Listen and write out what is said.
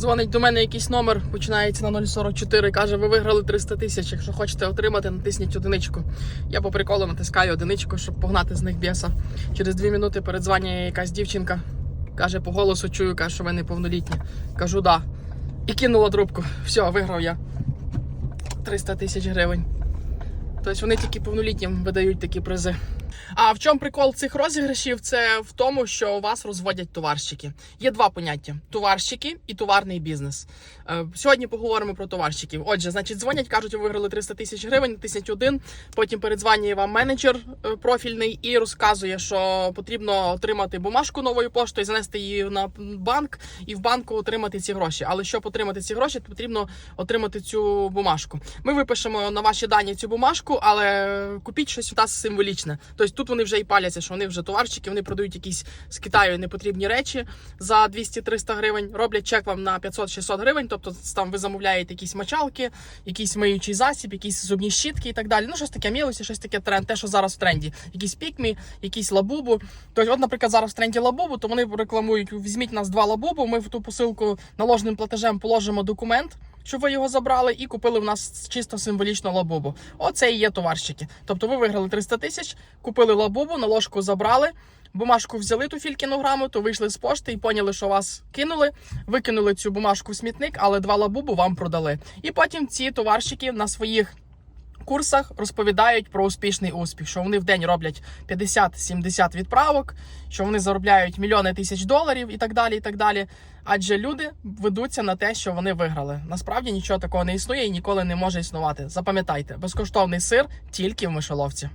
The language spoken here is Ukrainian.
Дзвонить до мене якийсь номер, починається на 044, каже, ви виграли 300 тисяч. Якщо хочете отримати, натисніть одиничку. Я по приколу натискаю одиничку, щоб погнати з них біса. Через дві минути передзвонює якась дівчинка. Каже, по голосу чую, каже, що ви неповнолітні. Кажу, да. І кинула трубку. Все, виграв я 300 тисяч гривень. Тобто вони тільки повнолітнім видають такі призи. А в чому прикол цих розіграшів? Це в тому, що у вас розводять товарщики. Є два поняття: товарщики і товарний бізнес. Е, Сьогодні поговоримо про товарщиків. Отже, значить, дзвонять, кажуть, ви виграли 300 тисяч гривень, натисніть один. Потім передзвонює вам менеджер е, профільний і розказує, що потрібно отримати бумажку новою поштою, занести її на банк і в банку отримати ці гроші. Але щоб отримати ці гроші, потрібно отримати цю бумажку. Ми випишемо на ваші дані цю бумажку, але купіть щось у нас символічне. Тобто тут вони вже і паляться, що вони вже товарщики, вони продають якісь з Китаю непотрібні речі за 200-300 гривень. Роблять чек вам на 500-600 гривень. Тобто там ви замовляєте якісь мочалки, якийсь миючий засіб, якісь зубні щітки і так далі. Ну щось таке мілосі, щось таке тренд, те, що зараз в тренді. Якісь пікмі, якісь лабубу. Тобто, от, наприклад, зараз в тренді лабубу, то вони рекламують: візьміть нас два лабубу. Ми в ту посилку наложеним платежем положимо документ. Щоб ви його забрали і купили в нас чисто символічно лабубу. Оце і є товарщики. Тобто ви виграли 300 тисяч, купили лабубу, на ложку забрали, бумажку взяли ту фількіну грамоту, вийшли з пошти і поняли, що вас кинули, викинули цю бумажку в смітник, але два лабубу вам продали. І потім ці товарщики на своїх курсах розповідають про успішний успіх, що вони в день роблять 50-70 відправок, що вони заробляють мільйони тисяч доларів і так далі. і так далі. Адже люди ведуться на те, що вони виграли. Насправді нічого такого не існує і ніколи не може існувати. Запам'ятайте, безкоштовний сир тільки в мишоловці.